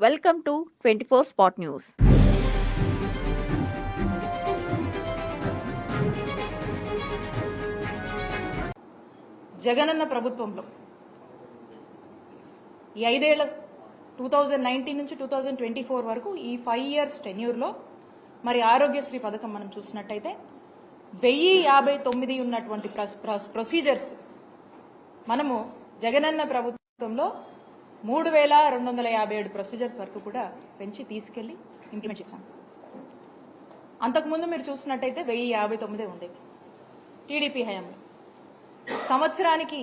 Welcome to twenty four spot news Jagananna ప్రభుత్వంలో ఈ ఐదేళ్ళ టూ థౌజండ్ నైన్టీన్ నుంచి టూ థౌజండ్ ట్వంటీ ఫోర్ వరకు ఈ ఫైవ్ ఇయర్స్ టెన్యూర్లో మరి ఆరోగ్యశ్రీ పథకం మనం చూసినట్టయితే వెయ్యి యాభై తొమ్మిది ఉన్నటువంటి ప్రొసీజర్స్ మనము జగనన్న ప్రభుత్వంలో మూడు వేల రెండు వందల యాభై ఏడు ప్రొసీజర్స్ వరకు కూడా పెంచి తీసుకెళ్ళి ఇంప్లిమెంట్ చేశాం. అంతకుముందు మీరు చూసినట్టయితే వెయ్యి యాభై తొమ్మిదే ఉండేది టీడీపీ హయాంలో. సంవత్సరానికి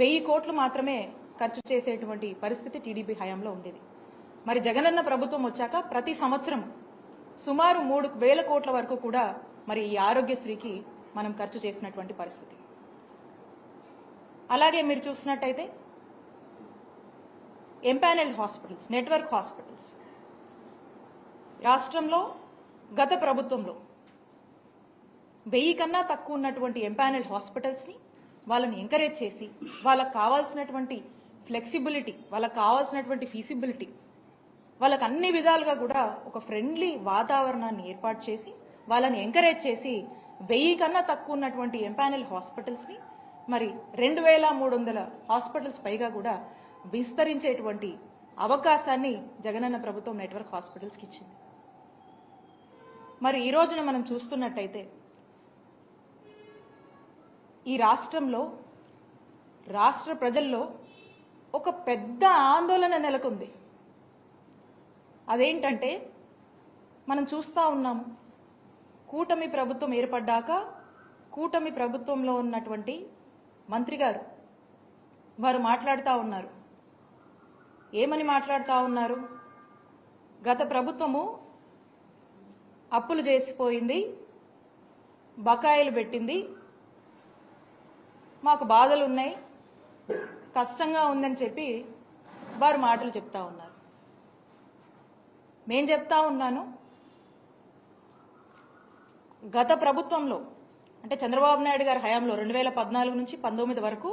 వెయ్యి కోట్లు మాత్రమే ఖర్చు చేసేటువంటి పరిస్థితి టీడీపీ హయాంలో ఉండేది. మరి జగనన్న ప్రభుత్వం వచ్చాక ప్రతి సంవత్సరం సుమారు మూడు వేల కోట్ల వరకు కూడా మరి ఈ ఆరోగ్యశ్రీకి మనం ఖర్చు చేసినటువంటి పరిస్థితి. అలాగే మీరు చూసినట్టయితే ఎంపానెల్డ్ హాస్పిటల్స్ నెట్వర్క్ హాస్పిటల్స్ రాష్ట్రంలో గత ప్రభుత్వంలో వెయ్యి కన్నా తక్కువ ఉన్నటువంటి ఎంపానల్ హాస్పిటల్స్ని వాళ్ళని ఎంకరేజ్ చేసి వాళ్ళకు కావాల్సినటువంటి ఫ్లెక్సిబిలిటీ వాళ్ళకి కావాల్సినటువంటి ఫీసిబిలిటీ వాళ్ళకు అన్ని విధాలుగా కూడా ఒక ఫ్రెండ్లీ వాతావరణాన్ని ఏర్పాటు చేసి వాళ్ళని ఎంకరేజ్ చేసి వెయ్యి కన్నా తక్కువ ఉన్నటువంటి ఎంపానల్ హాస్పిటల్స్ని మరి రెండు వేల మూడు వందల హాస్పిటల్స్ పైగా కూడా విస్తరించేటువంటి అవకాశాన్ని జగనన్న ప్రభుత్వం నెట్వర్క్ హాస్పిటల్స్కి ఇచ్చింది. మరి ఈ రోజున మనం చూస్తున్నట్టయితే ఈ రాష్ట్రంలో రాష్ట్ర ప్రజల్లో ఒక పెద్ద ఆందోళన నెలకొంది. అదేంటంటే మనం చూస్తూ ఉన్నాము కూటమి ప్రభుత్వం ఏర్పడ్డాక కూటమి ప్రభుత్వంలో ఉన్నటువంటి మంత్రి గారు వారు మాట్లాడుతూ ఉన్నారు. ఏమని మాట్లాడుతూ ఉన్నారు? గత ప్రభుత్వము అప్పులు చేసిపోయింది బకాయిలు పెట్టింది మాకు బాధలు ఉన్నాయి కష్టంగా ఉందని చెప్పి వారు మాటలు చెప్తా ఉన్నారు. మేం చెప్తా ఉన్నాను గత ప్రభుత్వంలో అంటే చంద్రబాబు నాయుడు గారి హయాంలో రెండు వేల పద్నాలుగు నుంచి పంతొమ్మిది వరకు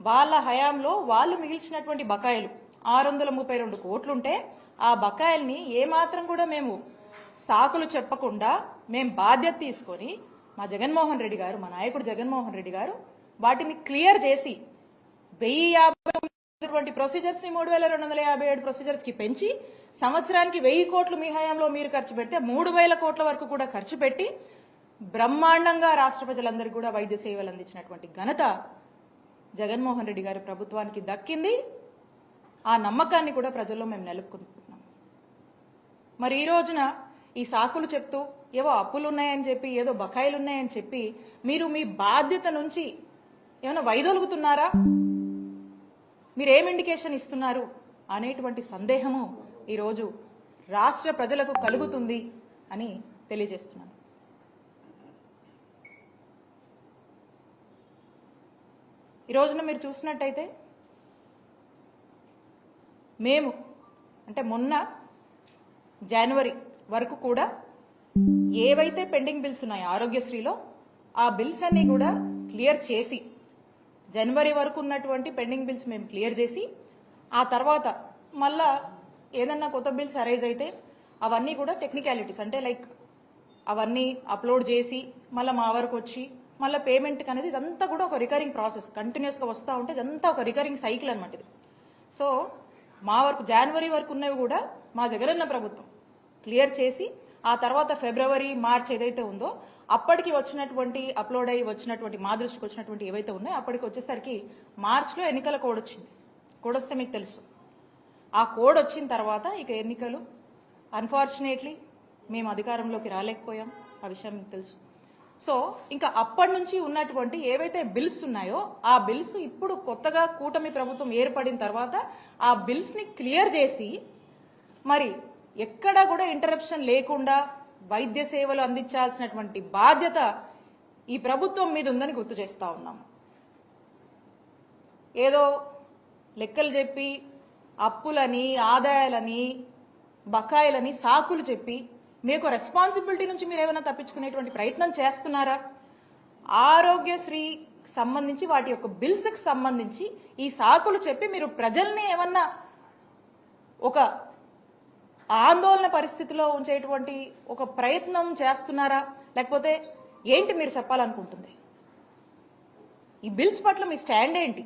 వాళ్ళ హయాంలో వాళ్ళు మిగిల్చినటువంటి బకాయిలు ఆరు వందల ముప్పై రెండు కోట్లుంటే ఆ బకాయిల్ని ఏమాత్రం కూడా మేము సాకులు చెప్పకుండా మేము బాధ్యత తీసుకొని మా జగన్మోహన్ రెడ్డి గారు మా నాయకుడు జగన్మోహన్ రెడ్డి గారు వాటిని క్లియర్ చేసి వెయ్యి యాభై ప్రొసీజర్స్ని మూడు వేల రెండు వందల యాభై ఏడు ప్రొసీజర్స్కి పెంచి సంవత్సరానికి వెయ్యి కోట్లు మీ హయాంలో మీరు ఖర్చు పెడితే మూడు వేల కోట్ల వరకు కూడా ఖర్చు పెట్టి బ్రహ్మాండంగా రాష్ట్ర ప్రజలందరికీ కూడా వైద్య సేవలు అందించినటువంటి ఘనత జగన్మోహన్ రెడ్డి గారి ప్రభుత్వానికి దక్కింది. ఆ నమ్మకాన్ని కూడా ప్రజల్లో మేము నెలుపుకుంటున్నాం మరి ఈ రోజున ఈ సాకులు చెప్తూ ఏవో అప్పులు ఉన్నాయని చెప్పి ఏదో బకాయిలు ఉన్నాయని చెప్పి మీరు మీ బాధ్యత నుంచి ఏమైనా వైదొలుగుతున్నారా? మీరు ఏం ఇండికేషన్ ఇస్తున్నారు అనేటువంటి సందేహము ఈరోజు రాష్ట్ర ప్రజలకు కలుగుతుంది అని తెలియజేస్తున్నాను. ఈ రోజున మీరు చూసినట్టయితే మేము అంటే మొన్న జనవరి వరకు కూడా ఏవైతే పెండింగ్ బిల్స్ ఉన్నాయో ఆరోగ్యశ్రీలో ఆ బిల్స్ అన్ని కూడా క్లియర్ చేసి జనవరి వరకు ఉన్నటువంటి పెండింగ్ బిల్స్ మేము క్లియర్ చేసి ఆ తర్వాత మళ్ళా ఏదన్నా కొత్త బిల్స్ అరైజ్ అయితే అవన్నీ కూడా టెక్నికాలిటీస్ అంటే లైక్ అవన్నీ అప్లోడ్ చేసి మళ్ళీ మా వరకు వచ్చి మళ్ళీ పేమెంట్ అనేది ఇదంతా కూడా ఒక రికరింగ్ ప్రాసెస్ కంటిన్యూస్గా వస్తూ ఉంటే ఇదంతా ఒక రికరింగ్ సైకిల్ అనమాట ఇది. సో మా వరకు జనవరి వరకు ఉన్నవి కూడా మా జగనన్న ప్రభుత్వం. క్లియర్ చేసి ఆ తర్వాత ఫిబ్రవరి మార్చ్ ఏదైతే ఉందో అప్పటికి వచ్చినటువంటి అప్లోడ్ అయ్యి వచ్చినటువంటి మా దృష్టికి వచ్చినటువంటి ఏవైతే ఉన్నాయో అప్పటికి వచ్చేసరికి మార్చ్లో ఎన్నికల కోడ్ వచ్చింది. కోడ్ వస్తే మీకు తెలుసు. ఆ కోడ్ వచ్చిన తర్వాత ఇక ఎన్నికలు అన్ఫార్చునేట్లీ మేము అధికారంలోకి రాలేకపోయాం. ఆ విషయం మీకు తెలుసు. సో ఇంకా అప్పటి నుంచి ఉన్నటువంటి ఏవైతే బిల్స్ ఉన్నాయో ఆ బిల్స్ ఇప్పుడు కొత్తగా కూటమి ప్రభుత్వం ఏర్పడిన తర్వాత ఆ బిల్స్ని క్లియర్ చేసి మరి ఎక్కడా కూడా ఇంటరప్షన్ లేకుండా వైద్య సేవలు అందించాల్సినటువంటి బాధ్యత ఈ ప్రభుత్వం మీద ఉందని గుర్తు చేస్తా ఉన్నాం. ఏదో లెక్కలు చెప్పి అప్పులని ఆదాయాలని బకాయిలని సాకులు చెప్పి మీకు రెస్పాన్సిబిలిటీ నుంచి మీరు ఏమైనా తప్పించుకునేటువంటి ప్రయత్నం చేస్తున్నారా? ఆరోగ్యశ్రీ సంబంధించి వాటి యొక్క బిల్స్కి సంబంధించి ఈ సాకులు చెప్పి మీరు ప్రజల్ని ఏమన్నా ఒక ఆందోళన పరిస్థితిలో ఉంచేటువంటి ఒక ప్రయత్నం చేస్తున్నారా? లేకపోతే ఏంటి మీరు చెప్పాలనుకుంటుంది? ఈ బిల్స్ పట్ల మీ స్టాండ్ ఏంటి?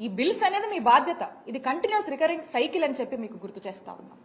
ఈ బిల్స్ అనేది మీ బాధ్యత. ఇది కంటిన్యూస్ రికరింగ్ సైకిల్ అని చెప్పి మీకు గుర్తు చేస్తా ఉన్నాం.